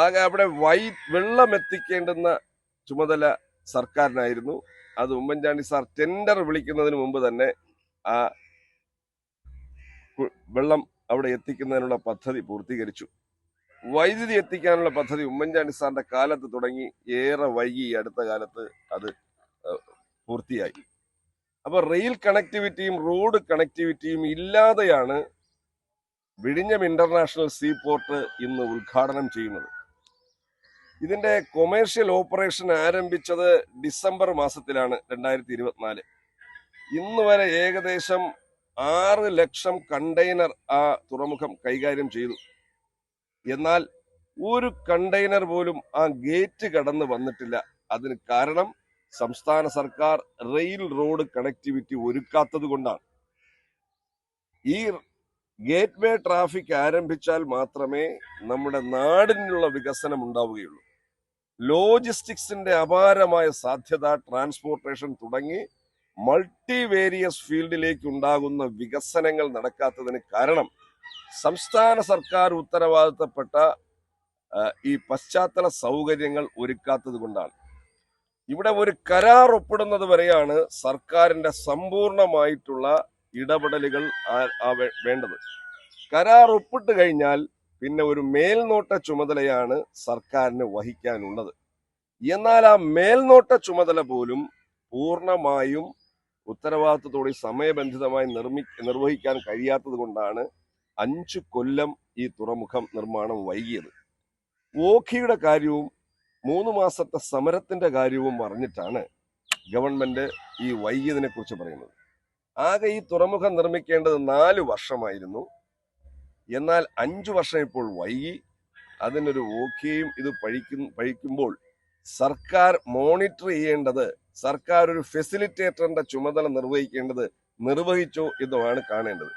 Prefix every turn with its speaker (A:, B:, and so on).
A: ആകെ അവിടെ വൈ വെള്ളം എത്തിക്കേണ്ടുന്ന ചുമതല സർക്കാരിനായിരുന്നു. അത് ഉമ്മൻചാണ്ടി സാർ ടെൻഡർ വിളിക്കുന്നതിന് മുമ്പ് തന്നെ ആ വെള്ളം അവിടെ എത്തിക്കുന്നതിനുള്ള പദ്ധതി പൂർത്തീകരിച്ചു. വൈദ്യുതി എത്തിക്കാനുള്ള പദ്ധതി ഉമ്മൻചാണ്ടി സാറിന്റെ കാലത്ത് തുടങ്ങി. ഏറെ വൈകി. അടുത്ത കാലത്ത് അത് പൂർത്തിയായി. അപ്പൊ റെയിൽ കണക്ടിവിറ്റിയും റോഡ് കണക്ടിവിറ്റിയും ഇല്ലാതെയാണ് വിഴിഞ്ഞം ഇന്റർനാഷണൽ സീ പോർട്ട് ഇന്ന് ഉദ്ഘാടനം ചെയ്യുന്നത്. ഇതിന്റെ കൊമേഴ്ഷ്യൽ ഓപ്പറേഷൻ ആരംഭിച്ചത് ഡിസംബർ മാസത്തിലാണ് രണ്ടായിരത്തി ഇരുപത്തിനാല് ഇന്ന് വരെ ഏകദേശം ആറ് ലക്ഷം കണ്ടെയ്നർ ആ തുറമുഖം കൈകാര്യം ചെയ്തു. എന്നാൽ ഒരു കണ്ടെയ്നർ പോലും ആ ഗേറ്റ് കടന്ന് വന്നിട്ടില്ല. അതിന് കാരണം സംസ്ഥാന സർക്കാർ റെയിൽ റോഡ് കണക്ടിവിറ്റി ഒരുക്കാത്തത് കൊണ്ടാണ്. ഈ ഗേറ്റ് വേ ട്രാഫിക് ആരംഭിച്ചാൽ മാത്രമേ നമ്മുടെ നാടിനുള്ള വികസനം ഉണ്ടാവുകയുള്ളൂ. ലോജിസ്റ്റിക്സിന്റെ അപാരമായ സാധ്യത ട്രാൻസ്പോർട്ടേഷൻ തുടങ്ങി മൾട്ടി വേരിയസ് ഫീൽഡിലേക്ക് ഉണ്ടാകുന്ന വികസനങ്ങൾ നടക്കാത്തതിന് കാരണം സംസ്ഥാന സർക്കാർ ഉത്തരവാദിത്തപ്പെട്ട ഈ പശ്ചാത്തല സൗകര്യങ്ങൾ ഒരുക്കാത്തത് കൊണ്ടാണ്. ഇവിടെ ഒരു കരാർ ഒപ്പിടുന്നത് വരെയാണ് സർക്കാരിന്റെ സമ്പൂർണമായിട്ടുള്ള ഇടപെടലുകൾ വേണ്ടത്. കരാർ ഒപ്പിട്ട് കഴിഞ്ഞാൽ പിന്നെ ഒരു മേൽനോട്ട ചുമതലയാണ് സർക്കാരിന് വഹിക്കാനുള്ളത്. എന്നാൽ ആ മേൽനോട്ട ചുമതല പോലും പൂർണമായും ഉത്തരവാദിത്തത്തോടെ സമയബന്ധിതമായി നിർമ്മി നിർവഹിക്കാൻ കഴിയാത്തത് കൊണ്ടാണ് അഞ്ചു കൊല്ലം ഈ തുറമുഖം നിർമ്മാണം വൈകിയത്. ഓഖിയുടെ കാര്യവും മൂന്ന് മാസത്തെ സമരത്തിന്റെ കാര്യവും പറഞ്ഞിട്ടാണ് ഗവൺമെന്റ് ഈ വൈകിയതിനെ കുറിച്ച് പറയുന്നത്. ആകെ ഈ തുറമുഖം നിർമ്മിക്കേണ്ടത് നാല് വർഷമായിരുന്നു. എന്നാൽ അഞ്ചു വർഷം ഇപ്പോൾ വൈകി. അതിനൊരു ഓക്കെയും ഇത് പഴിക്കും പഴിക്കുമ്പോൾ സർക്കാർ മോണിറ്റർ ചെയ്യേണ്ടത് സർക്കാർ ഒരു ഫെസിലിറ്റേറ്ററിന്റെ ചുമതല നിർവഹിക്കേണ്ടത് നിർവഹിച്ചോ എന്നുമാണ് കാണേണ്ടത്.